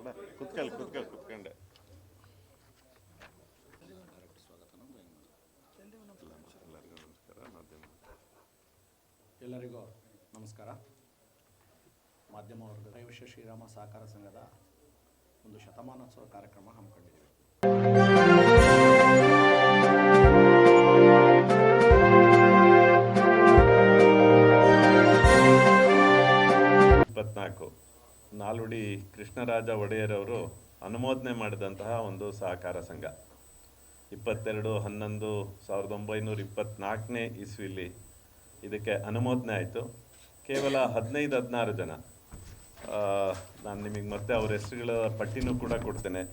ಕುತ್ಕೊಳ್ಳಿ ಕುತ್ಕೊಳ್ಳಿ ಕುತ್ಕೊಂಡೆ ಎಲ್ಲರಿಗೂ ನಮಸ್ಕಾರ ಮಾಧ್ಯಮ ವರ್ಗದ ವಿಶ್ವ ಶ್ರೀರಾಮ ಸಹಕಾರ ಸಂಘದ ಒಂದು ಶತಮಾನೋತ್ಸವ ಕಾರ್ಯಕ್ರಮ ಹಮ್ಮಿಕೊಂಡಿದ್ದೀವಿ ನಾಲ್ವಡಿ ಕೃಷ್ಣರಾಜ ಒಡೆಯರವರು ಅನುಮೋದನೆ ಮಾಡಿದಂತಹ ಒಂದು ಸಹಕಾರ ಸಂಘ. ಇಪ್ಪತ್ತೆರಡು, ಹನ್ನೊಂದು, ಸಾವಿರದ ಒಂಬೈನೂರ ಇಪ್ಪತ್ತ್ನಾಲ್ಕನೇ ಇಸ್ವಿಲಿ ಇದಕ್ಕೆ ಅನುಮೋದನೆ ಆಯಿತು. ಕೇವಲ ಹದಿನೈದು, ಹದಿನಾರು ಜನ. ನಾನು ನಿಮಗೆ ಮತ್ತೆ ಅವ್ರ ಹೆಸರುಗಳ ಪಟ್ಟಿನೂ ಕೂಡ ಕೊಡ್ತೇನೆ.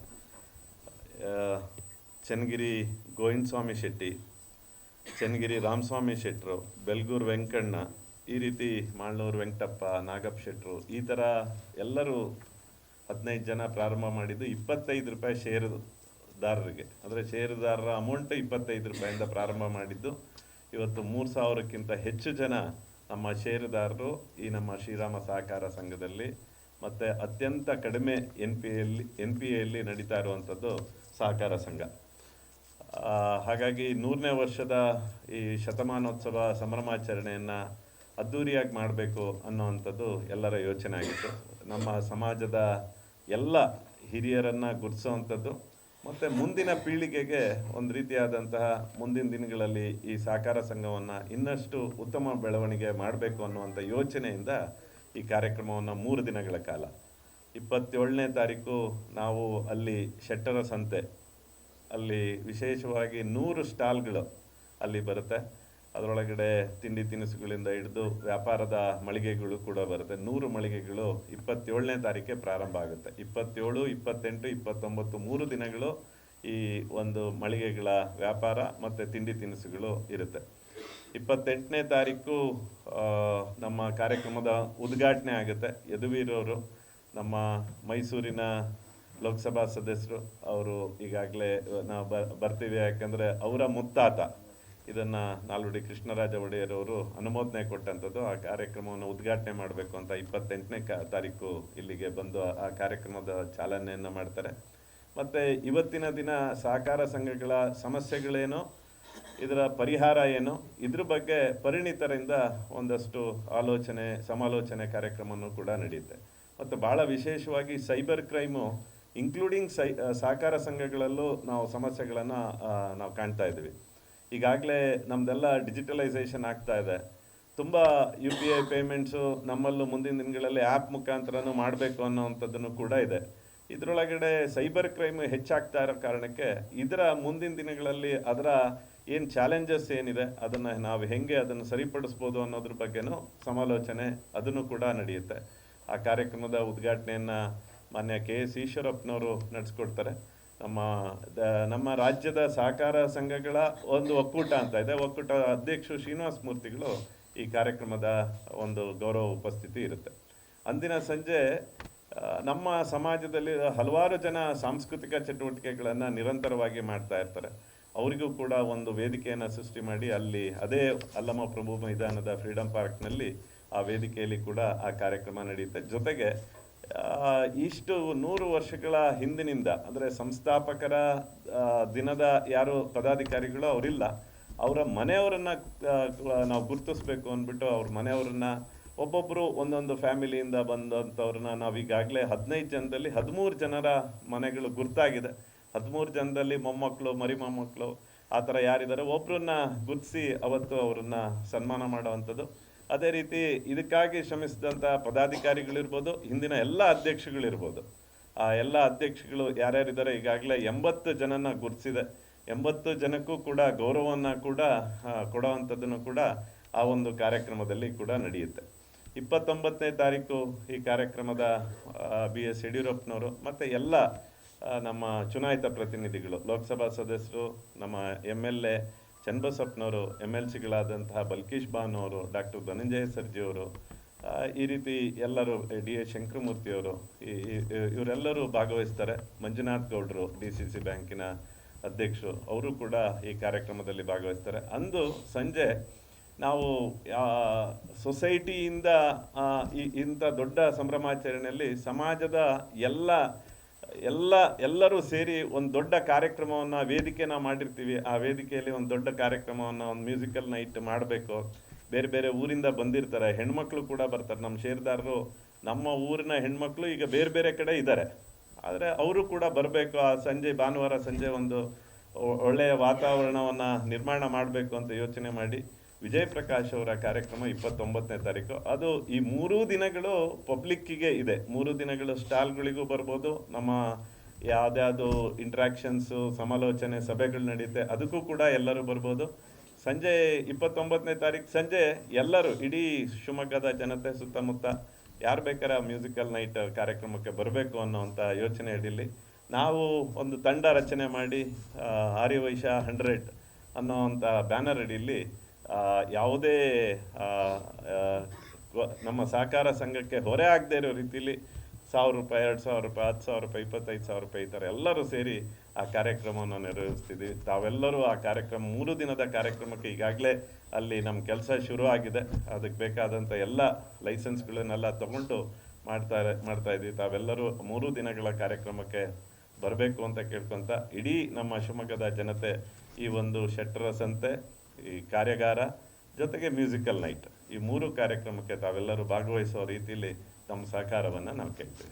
ಚನ್ನಗಿರಿ ಗೋವಿಂದ ಸ್ವಾಮಿ ಶೆಟ್ಟಿ, ಚನ್ನಗಿರಿ ರಾಮಸ್ವಾಮಿ ಶೆಟ್ಟರು ಬೆಲ್ಗೂರು ವೆಂಕಣ್ಣ ಈ ರೀತಿ ಮಾಳ್ನೂರು ವೆಂಕಟಪ್ಪ, ನಾಗಪ್ಪ ಶೆಟ್ಟರು ಈ ಥರ ಎಲ್ಲರೂ ಹದಿನೈದು ಜನ ಪ್ರಾರಂಭ ಮಾಡಿದ್ದು ಇಪ್ಪತ್ತೈದು ರೂಪಾಯಿ ಷೇರುದಾರರಿಗೆ. ಅಂದರೆ ಷೇರುದಾರರ ಅಮೌಂಟ್ ಇಪ್ಪತ್ತೈದು ರೂಪಾಯಿಂದ ಪ್ರಾರಂಭ ಮಾಡಿದ್ದು. ಇವತ್ತು ಮೂರು ಸಾವಿರಕ್ಕಿಂತ ಹೆಚ್ಚು ಜನ ನಮ್ಮ ಷೇರುದಾರರು ಈ ನಮ್ಮ ಶ್ರೀರಾಮ ಸಹಕಾರ ಸಂಘದಲ್ಲಿ ಮತ್ತು ಅತ್ಯಂತ ಕಡಿಮೆ ಎನ್ ಪಿ ಎಲ್ಲಿ, ಎನ್ ಪಿ ಎಲ್ಲಿ ನಡೀತಾ ಇರುವಂಥದ್ದು ಸಹಕಾರ ಸಂಘ. ಹಾಗಾಗಿ ನೂರನೇ ವರ್ಷದ ಈ ಶತಮಾನೋತ್ಸವ ಸಂಭ್ರಮಾಚರಣೆಯನ್ನು ಅದ್ಧೂರಿಯಾಗಿ ಮಾಡಬೇಕು ಅನ್ನೋವಂಥದ್ದು ಎಲ್ಲರ ಯೋಚನೆ ಆಗಿತ್ತು. ನಮ್ಮ ಸಮಾಜದ ಎಲ್ಲ ಹಿರಿಯರನ್ನು ಗುರುತಿಸುವಂಥದ್ದು ಮತ್ತು ಮುಂದಿನ ಪೀಳಿಗೆಗೆ ಒಂದು ರೀತಿಯಾದಂತಹ ಮುಂದಿನ ದಿನಗಳಲ್ಲಿ ಈ ಸಹಕಾರ ಸಂಘವನ್ನು ಇನ್ನಷ್ಟು ಉತ್ತಮ ಬೆಳವಣಿಗೆ ಮಾಡಬೇಕು ಅನ್ನುವಂಥ ಯೋಚನೆಯಿಂದ ಈ ಕಾರ್ಯಕ್ರಮವನ್ನು ಮೂರು ದಿನಗಳ ಕಾಲ. ಇಪ್ಪತ್ತೇಳನೇ ತಾರೀಕು ನಾವು ಅಲ್ಲಿ ಶೆಟ್ಟರ ಸಂತೆ. ಅಲ್ಲಿ ವಿಶೇಷವಾಗಿ ನೂರು ಸ್ಟಾಲ್ಗಳು ಅಲ್ಲಿ ಬರುತ್ತೆ. ಅದರೊಳಗಡೆ ತಿಂಡಿ ತಿನಿಸುಗಳಿಂದ ಹಿಡಿದು ವ್ಯಾಪಾರದ ಮಳಿಗೆಗಳು ಕೂಡ ಬರುತ್ತೆ. ನೂರು ಮಳಿಗೆಗಳು ಇಪ್ಪತ್ತೇಳನೇ ತಾರೀಕೆ ಪ್ರಾರಂಭ ಆಗುತ್ತೆ. ಇಪ್ಪತ್ತೇಳು, ಇಪ್ಪತ್ತೆಂಟು, ಇಪ್ಪತ್ತೊಂಬತ್ತು, ಮೂರು ದಿನಗಳು ಈ ಒಂದು ಮಳಿಗೆಗಳ ವ್ಯಾಪಾರ ಮತ್ತು ತಿಂಡಿ ತಿನಿಸುಗಳು ಇರುತ್ತೆ. ಇಪ್ಪತ್ತೆಂಟನೇ ತಾರೀಕು ನಮ್ಮ ಕಾರ್ಯಕ್ರಮದ ಉದ್ಘಾಟನೆ ಆಗುತ್ತೆ. ಯದುವೀರವರು ನಮ್ಮ ಮೈಸೂರಿನ ಲೋಕಸಭಾ ಸದಸ್ಯರು, ಅವರು ಈಗಾಗಲೇ ನಾವು ಬರ್ತೀವಿ ಯಾಕಂದರೆ ಅವರ ಮುತ್ತಾತ. ಇದನ್ನು ನಾಲ್ವಡಿ ಕೃಷ್ಣರಾಜ ಒಡೆಯರವರು ಅನುಮೋದನೆ ಕೊಟ್ಟಂಥದ್ದು, ಆ ಕಾರ್ಯಕ್ರಮವನ್ನು ಉದ್ಘಾಟನೆ ಮಾಡಬೇಕು ಅಂತ ಇಪ್ಪತ್ತೆಂಟನೇ ಕ ತಾರೀಕು ಇಲ್ಲಿಗೆ ಬಂದು ಆ- ಆ ಕಾರ್ಯಕ್ರಮದ ಚಾಲನೆಯನ್ನು ಮಾಡ್ತಾರೆ. ಮತ್ತು ಇವತ್ತಿನ ದಿನ ಸಹಕಾರ ಸಂಘಗಳ ಸಮಸ್ಯೆಗಳೇನು, ಇದರ ಪರಿಹಾರ ಏನು, ಇದ್ರ ಬಗ್ಗೆ ಪರಿಣಿತರಿಂದ ಒಂದಷ್ಟು ಆಲೋಚನೆ, ಸಮಾಲೋಚನೆ ಕಾರ್ಯಕ್ರಮವೂ ಕೂಡ ನಡೆಯುತ್ತೆ. ಮತ್ತು ಭಾಳ ವಿಶೇಷವಾಗಿ ಸೈಬರ್ ಕ್ರೈಮು ಇನ್ಕ್ಲೂಡಿಂಗ್ ಸೈ, ಸಹಕಾರ ಸಂಘಗಳಲ್ಲೂ ನಾವು ಸಮಸ್ಯೆಗಳನ್ನು ನಾವು ಕಾಣ್ತಾ ಇದ್ದೀವಿ. ಈಗಾಗಲೇ ನಮ್ಮದೆಲ್ಲ ಡಿಜಿಟಲೈಸೇಷನ್ ಆಗ್ತಾ ಇದೆ. ತುಂಬ ಯು ಪಿ ಐ ಪೇಮೆಂಟ್ಸು ನಮ್ಮಲ್ಲೂ ಮುಂದಿನ ದಿನಗಳಲ್ಲಿ ಆ್ಯಪ್ ಮುಖಾಂತರನೂ ಮಾಡಬೇಕು ಅನ್ನೋವಂಥದ್ದನ್ನು ಕೂಡ ಇದೆ. ಇದರೊಳಗಡೆ ಸೈಬರ್ ಕ್ರೈಮ್ ಹೆಚ್ಚಾಗ್ತಾ ಇರೋ ಕಾರಣಕ್ಕೆ ಇದರ ಮುಂದಿನ ದಿನಗಳಲ್ಲಿ ಅದರ ಏನು ಚಾಲೆಂಜಸ್ ಏನಿದೆ, ಅದನ್ನು ನಾವು ಹೆಂಗೆ ಅದನ್ನು ಸರಿಪಡಿಸ್ಬೋದು ಅನ್ನೋದ್ರ ಬಗ್ಗೆನೂ ಸಮಾಲೋಚನೆ ಅದನ್ನು ಕೂಡ ನಡೆಯುತ್ತೆ. ಆ ಕಾರ್ಯಕ್ರಮದ ಉದ್ಘಾಟನೆಯನ್ನು ಮಾನ್ಯ ಕೆ ಎಸ್ ಈಶ್ವರಪ್ಪನವರು ನಡೆಸ್ಕೊಡ್ತಾರೆ. ನಮ್ಮ ನಮ್ಮ ರಾಜ್ಯದ ಸಹಕಾರ ಸಂಘಗಳ ಒಂದು ಒಕ್ಕೂಟ ಅಂತ ಇದೆ. ಒಕ್ಕೂಟ ಅಧ್ಯಕ್ಷರು ಶ್ರೀನಿವಾಸ ಮೂರ್ತಿಗಳು ಈ ಕಾರ್ಯಕ್ರಮದ ಒಂದು ಗೌರವ ಉಪಸ್ಥಿತಿ ಇರುತ್ತೆ. ಅಂದಿನ ಸಂಜೆ ನಮ್ಮ ಸಮಾಜದಲ್ಲಿ ಹಲವಾರು ಜನ ಸಾಂಸ್ಕೃತಿಕ ಚಟುವಟಿಕೆಗಳನ್ನು ನಿರಂತರವಾಗಿ ಮಾಡ್ತಾ ಇರ್ತಾರೆ. ಅವರಿಗೂ ಕೂಡ ಒಂದು ವೇದಿಕೆಯನ್ನು ಸೃಷ್ಟಿ ಮಾಡಿ ಅಲ್ಲಿ ಅದೇ ಅಲ್ಲಮ ಪ್ರಭು ಮೈದಾನದ ಫ್ರೀಡಂ ಪಾರ್ಕ್ನಲ್ಲಿ ಆ ವೇದಿಕೆಯಲ್ಲಿ ಕೂಡ ಆ ಕಾರ್ಯಕ್ರಮ ನಡೆಯುತ್ತೆ ಜೊತೆಗೆ ಇಷ್ಟು ನೂರು ವರ್ಷಗಳ ಹಿಂದಿನಿಂದ, ಅಂದರೆ ಸಂಸ್ಥಾಪಕರ ದಿನದ ಯಾರು ಪದಾಧಿಕಾರಿಗಳು ಅವರಿಲ್ಲ, ಅವರ ಮನೆಯವರನ್ನು ನಾವು ಗುರುತಿಸ್ಬೇಕು ಅಂದ್ಬಿಟ್ಟು ಅವ್ರ ಮನೆಯವರನ್ನ ಒಬ್ಬೊಬ್ಬರು ಒಂದೊಂದು ಫ್ಯಾಮಿಲಿಯಿಂದ ಬಂದಂಥವ್ರನ್ನ ನಾವು ಈಗಾಗಲೇ ಹದಿನೈದು ಜನದಲ್ಲಿ ಹದಿಮೂರು ಜನರ ಮನೆಗಳು ಗುರ್ತಾಗಿದೆ. ಹದಿಮೂರು ಜನದಲ್ಲಿ ಮೊಮ್ಮಕ್ಕಳು ಮರಿ ಮೊಮ್ಮಕ್ಕಳು ಆ ಥರ ಯಾರಿದ್ದಾರೆ ಒಬ್ಬರನ್ನ ಗುರ್ತಿಸಿ ಅವತ್ತು ಅವರನ್ನು ಸನ್ಮಾನ ಮಾಡುವಂಥದ್ದು. ಅದೇ ರೀತಿ ಇದಕ್ಕಾಗಿ ಶ್ರಮಿಸಿದಂಥ ಪದಾಧಿಕಾರಿಗಳಿರ್ಬೋದು, ಹಿಂದಿನ ಎಲ್ಲ ಅಧ್ಯಕ್ಷಗಳಿರ್ಬೋದು. ಆ ಎಲ್ಲ ಅಧ್ಯಕ್ಷಗಳು ಯಾರ್ಯಾರಿದ್ದಾರೆ? ಈಗಾಗಲೇ ಎಂಬತ್ತು ಜನನ ಗುರುತಿಸಿದೆ. ಎಂಬತ್ತು ಜನಕ್ಕೂ ಕೂಡ ಗೌರವವನ್ನು ಕೂಡ ಕೊಡೋವಂಥದ್ದನ್ನು ಕೂಡ ಆ ಒಂದು ಕಾರ್ಯಕ್ರಮದಲ್ಲಿ ಕೂಡ ನಡೆಯುತ್ತೆ. ಇಪ್ಪತ್ತೊಂಬತ್ತನೇ ತಾರೀಕು ಈ ಕಾರ್ಯಕ್ರಮದ ಬಿ ಎಸ್ ಯಡಿಯೂರಪ್ಪನವರು ಮತ್ತು ಎಲ್ಲ ನಮ್ಮ ಚುನಾಯಿತ ಪ್ರತಿನಿಧಿಗಳು, ಲೋಕಸಭಾ ಸದಸ್ಯರು, ನಮ್ಮ ಎಂ ಎಲ್ ಎ ಚನ್ನಬಸಪ್ಪನವರು ಎಂ ಎಲ್ ಸಿಗಳಾದಂತಹ ಬಲ್ಕೀಶ್ ಬಾನು ಅವರು ಡಾಕ್ಟರ್ ಧನಂಜಯ ಸರ್ಜಿಯವರು ಈ ರೀತಿ ಎಲ್ಲರೂ, ಡಿ ಎ ಶಂಕರಮೂರ್ತಿಯವರು ಇವರೆಲ್ಲರೂ ಭಾಗವಹಿಸ್ತಾರೆ. ಮಂಜುನಾಥ್ ಗೌಡರು, ಡಿ ಸಿ ಸಿ ಬ್ಯಾಂಕಿನ ಅಧ್ಯಕ್ಷರು, ಅವರು ಕೂಡ ಈ ಕಾರ್ಯಕ್ರಮದಲ್ಲಿ ಭಾಗವಹಿಸ್ತಾರೆ. ಅಂದು ಸಂಜೆ ನಾವು ಸೊಸೈಟಿಯಿಂದ ಇಂಥ ದೊಡ್ಡ ಸಂಭ್ರಮಾಚರಣೆಯಲ್ಲಿ ಸಮಾಜದ ಎಲ್ಲ ಎಲ್ಲ, ಎಲ್ಲರೂ ಸೇರಿ ಒಂದು ದೊಡ್ಡ ಕಾರ್ಯಕ್ರಮವನ್ನು ವೇದಿಕೆನ ಮಾಡಿರ್ತೀವಿ. ಆ ವೇದಿಕೆಯಲ್ಲಿ ಒಂದು ದೊಡ್ಡ ಕಾರ್ಯಕ್ರಮವನ್ನು ಒಂದು ಮ್ಯೂಸಿಕಲ್ ನೈಟ್ ಮಾಡಬೇಕು. ಬೇರೆ ಬೇರೆ ಊರಿಂದ ಬಂದಿರ್ತಾರೆ. ಹೆಣ್ಮಕ್ಳು ಕೂಡ ಬರ್ತಾರೆ. ನಮ್ಮ ಷೇರ್ದಾರರು ನಮ್ಮ ಊರಿನ ಹೆಣ್ಮಕ್ಳು ಈಗ ಬೇರೆ ಬೇರೆ ಕಡೆ ಇದ್ದಾರೆ. ಆದರೆ ಅವರು ಕೂಡ ಬರಬೇಕು. ಆ ಸಂಜೆ, ಭಾನುವಾರ ಸಂಜೆ ಒಂದು ಒಳ್ಳೆಯ ವಾತಾವರಣವನ್ನು ನಿರ್ಮಾಣ ಮಾಡಬೇಕು ಅಂತ ಯೋಚನೆ ಮಾಡಿ ವಿಜಯ್ ಪ್ರಕಾಶ್ ಅವರ ಕಾರ್ಯಕ್ರಮ ಇಪ್ಪತ್ತೊಂಬತ್ತನೇ ತಾರೀಕು. ಅದು ಈ ಮೂರೂ ದಿನಗಳು ಪಬ್ಲಿಕ್ಕಿಗೆ ಇದೆ. ಮೂರು ದಿನಗಳು ಸ್ಟಾಲ್ಗಳಿಗೂ ಬರ್ಬೋದು. ನಮ್ಮ ಯಾವುದ್ಯಾವುದು ಇಂಟ್ರಾಕ್ಷನ್ಸು ಸಮಾಲೋಚನೆ ಸಭೆಗಳು ನಡೆಯುತ್ತೆ, ಅದಕ್ಕೂ ಕೂಡ ಎಲ್ಲರೂ ಬರ್ಬೋದು. ಸಂಜೆ ಇಪ್ಪತ್ತೊಂಬತ್ತನೇ ತಾರೀಕು, ಸಂಜೆ ಎಲ್ಲರೂ, ಇಡೀ ಶಿವಮೊಗ್ಗದ ಜನತೆ ಸುತ್ತಮುತ್ತ ಯಾರು ಬೇಕಾರ ಮ್ಯೂಸಿಕಲ್ ನೈಟ್ ಕಾರ್ಯಕ್ರಮಕ್ಕೆ ಬರಬೇಕು ಅನ್ನೋವಂಥ ಯೋಚನೆ ಅಡಿಯಲ್ಲಿ ನಾವು ಒಂದು ತಂಡ ರಚನೆ ಮಾಡಿ ಆರ್ಯವೈಶ ಹಂಡ್ರೆಡ್ ಅನ್ನೋವಂಥ ಬ್ಯಾನರ್ ಅಡಿಯಲ್ಲಿ ಯಾವುದೇ ನಮ್ಮ ಸಹಕಾರ ಸಂಘಕ್ಕೆ ಹೊರೆ ಆಗದೇ ಇರೋ ರೀತಿಲಿ ಸಾವಿರ ರೂಪಾಯಿ, ಎರಡು ಸಾವಿರ ರೂಪಾಯಿ, ಹತ್ತು ಸಾವಿರ ರೂಪಾಯಿ, ಇಪ್ಪತ್ತೈದು ಸಾವಿರ ರೂಪಾಯಿ ಈ ಥರ ಎಲ್ಲರೂ ಸೇರಿ ಆ ಕಾರ್ಯಕ್ರಮವನ್ನು ನಿರ್ವಹಿಸ್ತಿದ್ದೀವಿ ತಾವೆಲ್ಲರೂ ಆ ಕಾರ್ಯಕ್ರಮ, ಮೂರು ದಿನದ ಕಾರ್ಯಕ್ರಮಕ್ಕೆ ಈಗಾಗಲೇ ಅಲ್ಲಿ ನಮ್ಮ ಕೆಲಸ ಶುರು ಆಗಿದೆ ಅದಕ್ಕೆ ಬೇಕಾದಂಥ ಎಲ್ಲ ಲೈಸೆನ್ಸ್ಗಳನ್ನೆಲ್ಲ ತಗೊಂಡು ಮಾಡ್ತಾ ಮಾಡ್ತಾ ಇದ್ದೀವಿ. ತಾವೆಲ್ಲರೂ ಮೂರು ದಿನಗಳ ಕಾರ್ಯಕ್ರಮಕ್ಕೆ ಬರಬೇಕು ಅಂತ ಕೇಳ್ಕೊತ ಇಡೀ ನಮ್ಮ ಶಿವಮೊಗ್ಗದ ಜನತೆ ಈ ಒಂದು ಶೆಟ್ಟರ ಸಂತೆ ಈ ಕಾರ್ಯಾಗಾರ ಜೊತೆಗೆ ಮ್ಯೂಸಿಕಲ್ ನೈಟ್. ಈ ಮೂರು ಕಾರ್ಯಕ್ರಮಕ್ಕೆ ತಾವೆಲ್ಲರೂ ಭಾಗವಹಿಸುವ ರೀತಿಯಲ್ಲಿ ತಮ್ಮ ಸಹಕಾರವನ್ನು ನಾವು ಕೇಳ್ತೀವಿ.